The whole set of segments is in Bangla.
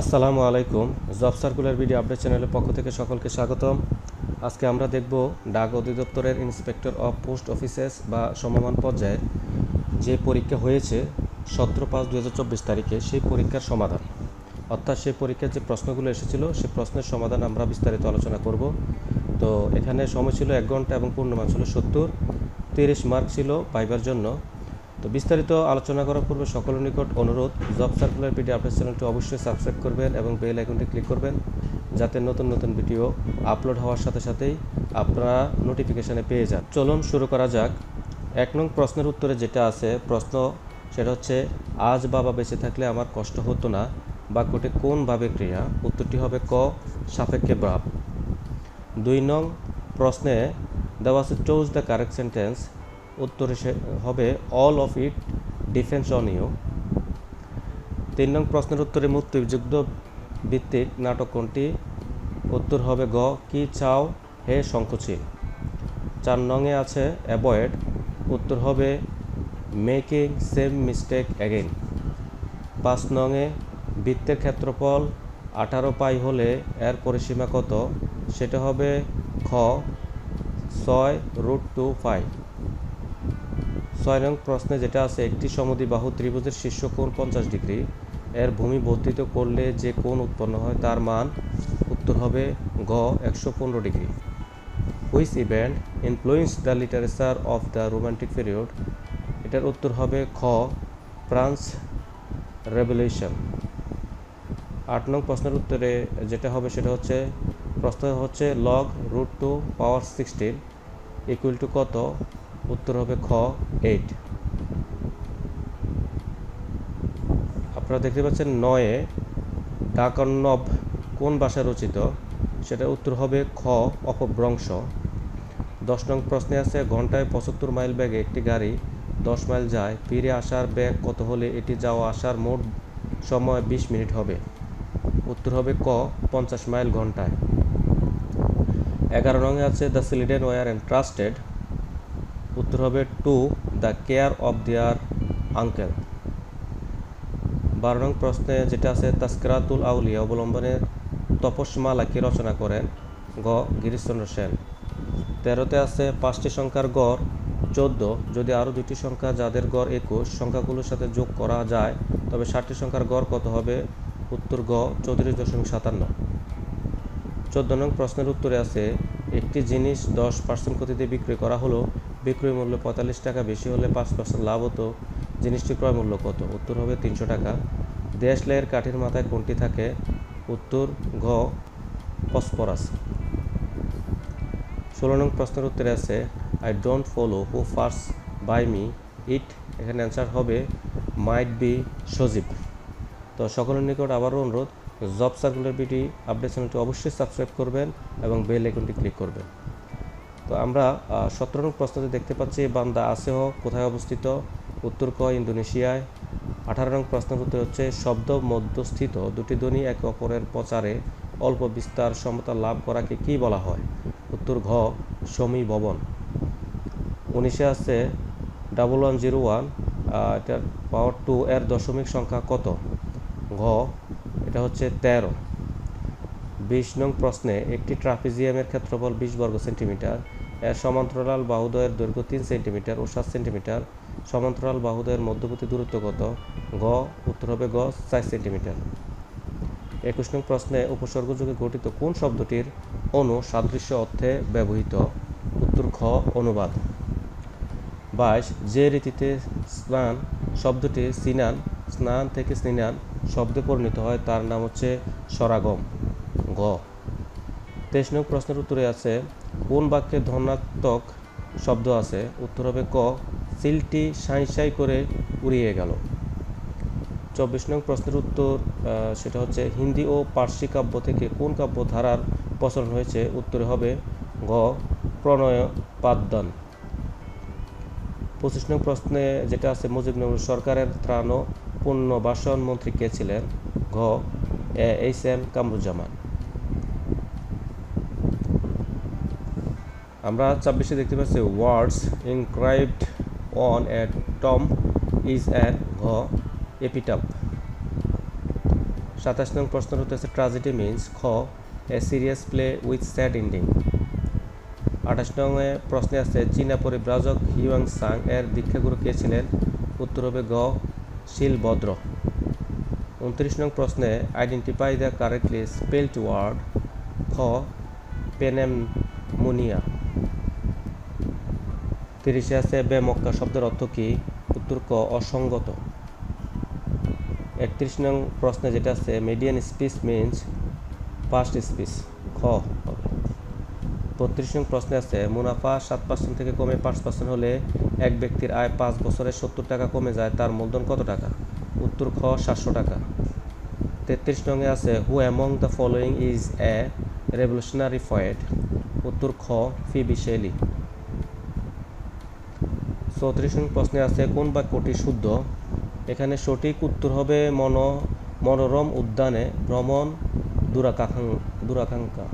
আসসালামু আলাইকুম। জব সার্কুলার ভিডিও আপডেট চ্যানেলের পক্ষ থেকে সকলকে স্বাগতম। আজকে আমরা দেখব ডাক অধিদপ্তরের ইন্সপেক্টর অফ পোস্ট অফিসেস বা সমমান পর্যায়ে যে পরীক্ষা হয়েছে, সতেরো পাঁচ দু তারিখে সেই পরীক্ষার সমাধান। অর্থাৎ সেই পরীক্ষার যে প্রশ্নগুলো এসেছিল, সেই প্রশ্নের সমাধান আমরা বিস্তারিত আলোচনা করব। তো এখানে সময় ছিল এক ঘণ্টা এবং পূর্ণমান ছিল সত্তর। তিরিশ মার্ক ছিল পাইবার জন্য। তো বিস্তারিত আলোচনা করার পূর্বে সকলের নিকট অনুরোধ, জব সার্কুলার পিডি আপডেট চ্যানেলটি অবশ্যই সাবস্ক্রাইব করবেন এবং বেল আইকনটি ক্লিক করবেন যাতে নতুন নতুন ভিডিও আপলোড হওয়ার সাথে সাথেই আপনারা নোটিফিকেশানে পেয়ে যান। চলুন শুরু করা যাক। এক নং প্রশ্নের উত্তরে যেটা আছে, প্রশ্ন সেটা হচ্ছে, আজ বাবা বেঁচে থাকলে আমার কষ্ট হতো না বাক্যটি কোনভাবে ক্রিয়া? উত্তরটি হবে ক, সাপেক্ষে ব্রাপ দুই নং প্রশ্নে দেওয়া আছে চোজ দ্য কারেক্ট সেন্টেন্স উত্তর হবে all of it defence on you তিন নং প্রশ্নের উত্তরে মুক্তিযুদ্ধ ভিত্তিক নাটক কোনটি? উত্তর হবে গ, কি চাও? হে শঙ্কুচিল চার নংয়ে আছে অ্যাভয়েড উত্তর হবে মেকিং সেম মিস্টেক অ্যাগেন পাঁচ নংয়ে, বৃত্তের ক্ষেত্রফল আঠারো পাই হলে এর পরিসীমা কত? সেটা হবে খ, ছয় রুট টু ফাইভ ছয় নং প্রশ্নে যেটা আছে, একটি সমদ্বিবাহু ত্রিভুজের শীর্ষ কোণ পঞ্চাশ ডিগ্রি। এর ভূমি বর্ধিত করলে যে কোণ উৎপন্ন হয় তার মান উত্তর হবে গ, একশো পনেরো degree. Which event influence the literature of the romantic period এটার উত্তর হবে খ ফ্রান্স রেভলিউশন আট নং প্রশ্নের উত্তরে যেটা হবে সেটা হচ্ছে, প্রশ্ন হচ্ছে log root two power sixteen equal to কত? উত্তর হবে খ এইট আপনারা দেখতে পাচ্ছেন নয়ে ডাকর্ণব কোন ভাষায় রচিত? সেটা উত্তর হবে খ, অপভ্রংশ। দশ নং প্রশ্নে আছে, ঘন্টায় পঁচাত্তর মাইল ব্যাগে একটি গাড়ি দশ মাইল যায়, ফিরে আসার ব্যাগ কত হলে এটি যাওয়া আসার মোট সময় বিশ মিনিট হবে? উত্তর হবে ক, পঞ্চাশ মাইল ঘন্টায়। এগারো রঙে আছে, দ্য সিলিডেন ওয়ার অ্যান্ড ট্রাস্টেড। উত্তর হবে to the care of their uncle বারো নং প্রশ্নে যেটা আছে, তাস্করাতুল আউলিয়া অবলম্বনে তপস্মালা কে রচনা করেন? গ, গিরিশচন্দ্র সেন। তেরোতে আছে, পাঁচটি সংখ্যার গড়, চোদ্দ। যদি আরও দুটি সংখ্যা, যাদের গড় একুশ, সংখ্যাগুলোর সাথে যোগ করা যায়, তবে ষাটটি সংখ্যার গড় কত হবে? উত্তর গ, চৌত্রিশ দশমিক সাতান্ন। চোদ্দ নং প্রশ্নের উত্তরে আছে, একটি জিনিস দশ পার্সেন্ট ক্ষতিতে বিক্রি করা হলো বিক্রয় মূল্য পঁয়তাল্লিশ টাকা, বেশি হলে পাঁচ পার্সেন্ট লাভ হতো। জিনিসটি ক্রয় মূল্য কত? উত্তর হবে তিনশো টাকা। দেশ লেয়ের কাঠের মাথায় কোনটি থাকে? উত্তর, ঘ, ফসফরাস। ষোলো নং প্রশ্নের উত্তরে আছে I don't follow who first by me it এখানে অ্যান্সার হবে মাইট বি সজীব। তো সকলের নিকট আবারও অনুরোধ জব সার্কুলার বিটি আপডেট চ্যানেলটি অবশ্যই সাবস্ক্রাইব করবেন এবং বেল আইকনটি ক্লিক করবেন। তো আমরা সতেরো নং প্রশ্নতে দেখতে পাচ্ছি, বান্দা আসেহ কোথায় অবস্থিত? উত্তর ক, ইন্দোনেশিয়ায়। আঠারো নং প্রশ্নের উত্তর হচ্ছে, শব্দ মধ্যস্থিত, দুটি ধ্বনি একে অপরের প্রচারে অল্প বিস্তার সমতা লাভ করাকে কি বলা হয়? উত্তর ঘ, সমী ভবন। উনিশে আছে ডাবল ওয়ান জিরো ওয়ান এটার পাওয়ার টু এর দশমিক সংখ্যা কত? ঘ, এটা হচ্ছে তেরো। বিশ নং প্রশ্নে একটি ট্রাপিজিয়ামের ক্ষেত্রফল বিশ বর্গ সেন্টিমিটার এর সমান্তরাল বাহুদয়ের দৈর্ঘ্য তিন সেন্টিমিটার ও সাত সেন্টিমিটার। সমান্তরাল বাহুদয়ের মধ্যবর্তী দূরত্ব কত? গ উত্তর হবে গ চার সেন্টিমিটার। একুশ নং প্রশ্নে উপসর্গযোগে গঠিত কোন শব্দটির অনু সাদৃশ্য অর্থে ব্যবহৃত? উত্তর খ অনুবাদ। বাইশ, যে রীতিতে স্নান, শব্দটি সিনান, স্নান থেকে স্নিনান শব্দে পরিণত হয়, তার নাম হচ্ছে সরাগম। গ তেইশ নং প্রশ্নের উত্তরে আছে, কোন বাক্যে ধনাত্মক শব্দ আছে? উত্তর হবে ক, সিলটি সাঁই সাঁই করে উড়িয়ে গেল। চব্বিশ নং প্রশ্নের উত্তর সেটা হচ্ছে, হিন্দি ও পার্সি কাব্য থেকে কোন কাব্য ধারার প্রচলন হয়েছে? উত্তরে হবে গ প্রণয় পাদ্যান পঁচিশ নং প্রশ্নে যেটা আছে মুজিবনগর সরকারের ত্রাণ ও পুনর্বাসন মন্ত্রী কে ছিলেন? ঘ এইচ এম কামরুজ্জামান। আমরা ছাব্বিশে দেখতে পাচ্ছি words inscribed on a tomb is an ঘ এপিটাপ সাতাশ নং প্রশ্ন হচ্ছে ট্রাজেডি মিন্স খ a serious play with sad ending আঠাশ নং এ প্রশ্নে আছে, চীনা পরিব্রাজক হিউয়াং সাং এর দীক্ষাগুরু কে ছিলেন? উত্তর হবে গ শিলভদ্র উনত্রিশ নং প্রশ্নে identify the correctly spelled word খ পেনেমোনিয়া তিরিশে আছে বেমক্কা শব্দের অর্থ কি? উত্তর ক, অসঙ্গত। একত্রিশ নং প্রশ্নে যেটা আছে maiden speech means first speech খ বত্রিশ নং প্রশ্নে আছে, মুনাফা সাত পার্সেন্ট থেকে কমে পাঁচ পার্সেন্ট হলে এক ব্যক্তির আয় পাঁচ বছরে সত্তর টাকা কমে যায়, তার মূলধন কত টাকা? উত্তর খ, সাতশো টাকা। তেত্রিশ নংয়ে আছে who among the following is a revolutionary poet উত্তর খ, ফি শেলি চৌত্রিশ নং প্রশ্নে আছে, কোন বাক্যটি শুদ্ধ? এখানে সঠিক উত্তর হবে মন, মনোরম উদ্যানে ভ্রমণ দুরাকাঙ্ক্ষা।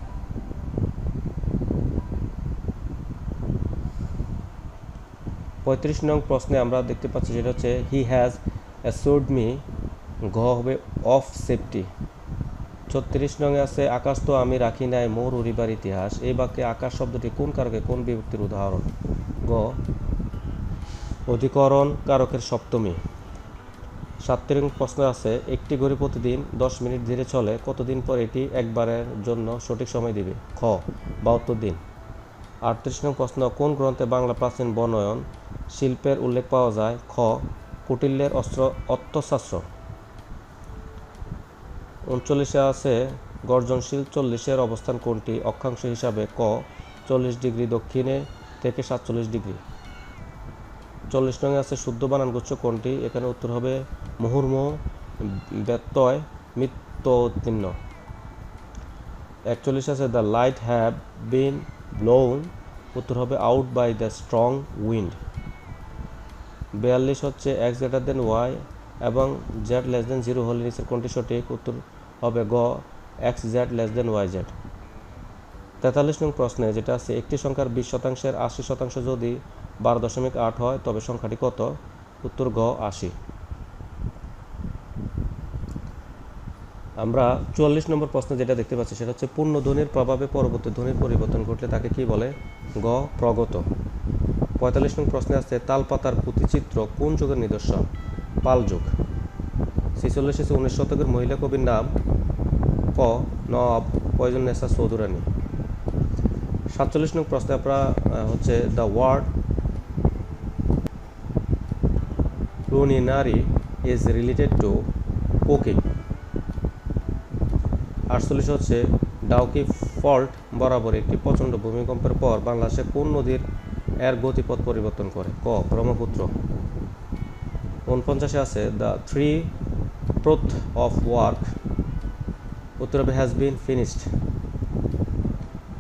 পঁয়ত্রিশ নং প্রশ্নে আমরা দেখতে পাচ্ছি যেটা হচ্ছে হি হ্যাজ অ্যাসোর্ড মি ঘ হবে অফ সেফটি ছত্রিশ নং আছে, আকাশ তো আমি রাখি নাই, মোর উড়িবার ইতিহাস। এই বাক্যে আকাশ শব্দটি কোন কারকে, কোন বিভক্তির উদাহরণ? গ, অধিকরণ কারকের সপ্তমী। সাতটি প্রশ্ন আছে, একটি ঘড়ি প্রতিদিন দশ মিনিট ধীরে চলে, কতদিন পর এটি একবারের জন্য সঠিক সময় দিবে? খ, বাহাত্তর দিন। আটত্রিশ নং প্রশ্ন, কোন গ্রন্থে বাংলা প্রাচীন বনয়ন শিল্পের উল্লেখ পাওয়া যায়? খ, কুটিল্যের অস্ত্র, অর্থশাস্ত্র। উনচল্লিশে আছে গর্জনশীল, চল্লিশের অবস্থান কোনটি? অক্ষাংশ হিসাবে ক, চল্লিশ ডিগ্রি দক্ষিণে থেকে সাতচল্লিশ ডিগ্রি। চল্লিশ নং আছে শুদ্ধ বানানগুচ্ছ কোনটি? এখানে উত্তর হবে মুহুর্মুহ ব্যত্যয় মৃত্যুত্তীর্ণ একচল্লিশ আছে the light have been blown, উত্তর হবে out by the strong wind. বিয়াল্লিশ হচ্ছে এক্স গ্রেটার দেন ওয়াই এবং জেড লেস দেন জিরো হলে নিচের কোনটি সঠিক উত্তর হবে গ X Z less than Y Z তেতাল্লিশ নং প্রশ্নে যেটা আছে, একটি সংখ্যার বিশ শতাংশের আশি শতাংশ যদি বারো দশমিক আট হয়, তবে সংখ্যাটি কত? উত্তর গ, আশি। আমরা চুয়াল্লিশ নম্বর প্রশ্ন যেটা দেখতে পাচ্ছি, সেটা হচ্ছে পূর্ণ ধ্বনির প্রভাবে পরবর্তী ধ্বনির পরিবর্তন ঘটলে তাকে কি বলে? গ, প্রগত। পঁয়তাল্লিশ নং প্রশ্নে আছে, তালপাতার পুঁতিচিত্র কোন যুগের নিদর্শন? পাল যুগ ছেচল্লিশ এসে উনিশ শতকের মহিলা কবির নাম ক নব পয়জন নেসা চৌধুরানী। সাতচল্লিশ নং প্রশ্নে আমরা হচ্ছে the word. Culinary is related to cooking আটচল্লিশ হচ্ছে ডাউকি ফল্ট বরাবর একটি প্রচণ্ড ভূমিকম্পের পর বাংলাদেশে কোন নদীর এর গতিপথ পরিবর্তন করে? ক ব্রহ্মপুত্র। উনপঞ্চাশে আছে দ্য থ্রি প্রোথ অফ ওয়ার্ক উত্তর হবে হ্যাজ বিন ফিনিশড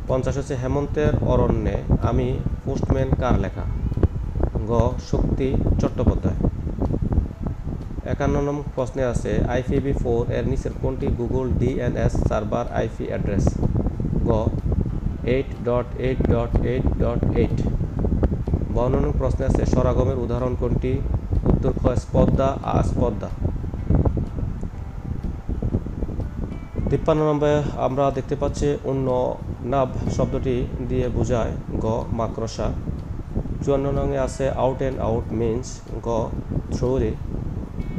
পঞ্চাশ হচ্ছে, হেমন্তের অরণ্যে আমি পোস্টম্যান কার লেখা? গ, শক্তি চট্টোপাধ্যায়। একান্ন নম্বর প্রশ্নে আছে, আইপিভি ফোর এর নিচের কোনটি Google DNS server IP address? গ, eight dot eight dot eight dot eight. নম্বর প্রশ্নে আছে স্বরাগমের উদাহরণ কোনটি? উত্তর খ স্পদ্দা আসপদ্দা তিপ্পান্ন নম্বরে আমরা দেখতে পাচ্ছি অন্য নাভ শব্দটি দিয়ে বোঝায় গ, মাকড়সা। চুয়ান্ন নঙে আছে আউট অ্যান্ড আউট মিন্স গ থ্রুরি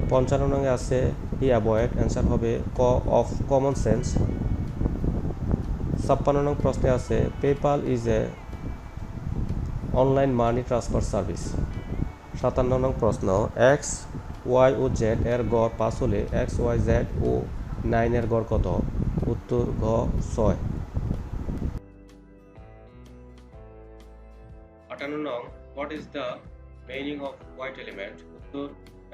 পঞ্চান্ন নঙে আছে হি অ্যাভয়েড অ্যান্সার হবে ক অফ কমন সেন্স ছাপ্পান্ন নং প্রশ্নে আছে PayPal is a online money transfer service সাতান্ন নং প্রশ্ন, এক্স, ওয়াই ও জেড এর গড় পাঁচ হলে এক্স, ওয়াই, জেড ও নাইনের গড় কত? উত্তর ঘ, ছয়। আটান্ন নং what is the meaning of white element উত্তর,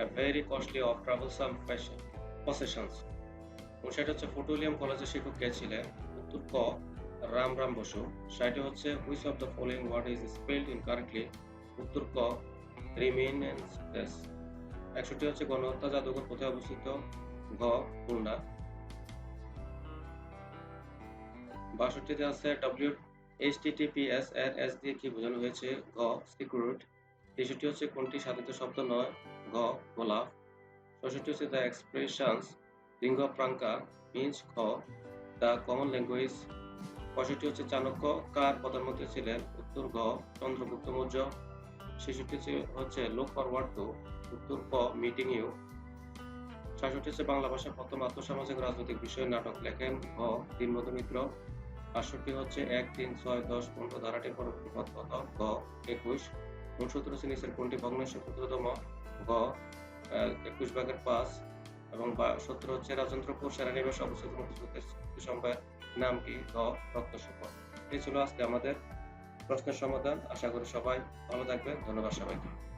a very costly of troublesome fashion possessions উনষাট হচ্ছে ফটোলিয়াম কলেজের শিক্ষক কে ছিলেন? উত্তর ক রাম রাম বসু। ষাটে হচ্ছে which of the following word is spelled incorrectly উত্তর ক রিমেনেন্স একষট্টি হচ্ছে গণহত্যা, জাদুঘর কোথায় অবস্থিত? ঘ, খুলনা। বাষট্টিতে আছে ডব্লিউ এর এস দিয়ে কি বোঝানো হয়েছে? ঘ সিকিউরিট তেষট্টি হচ্ছে কোনটি? সাধিত শব্দ নয়। ঘ গোলাপ চৌষট্টি হচ্ছে the expressions lingua franca means খ দ্য কমন ল্যাঙ্গুয়েজ পঁয়ষট্টি হচ্ছে চাণক্য, কার প্রধানমন্ত্রী ছিলেন? উত্তর গ চন্দ্রগুপ্ত মৌর্য। ছেষট্টি হচ্ছে- লোক ফরওয়ার্ড টু উত্তর ক মিটিং ইউ ছয়ষট্টি হচ্ছে বাংলা ভাষার প্রথম আত্মসামাজিক রাজনৈতিক বিষয়ে নাটক লেখেন গ দীনবন্ধু মিত্র। বাষট্টি হচ্ছে এক, তিন, ছয়, দশ, পনেরো ধারাটির পরবর্তী পদ কত? গ, একুশ। উনসত্তর হচ্ছে নিচের কোনটি ভগ্নাংশ? ক্ষুদ্রতম। গ একুশ ভাগের পাঁচ। এবং সত্তর হচ্ছে রাজেন্দ্রপুর সেনানিবাস অবস্থিত নাম কি? গ রক্ত শপথ এই ছিল আজকে আমাদের প্রশ্নের সমাধান আশা করি সবাই ভালো থাকবেন। ধন্যবাদ সবাইকে।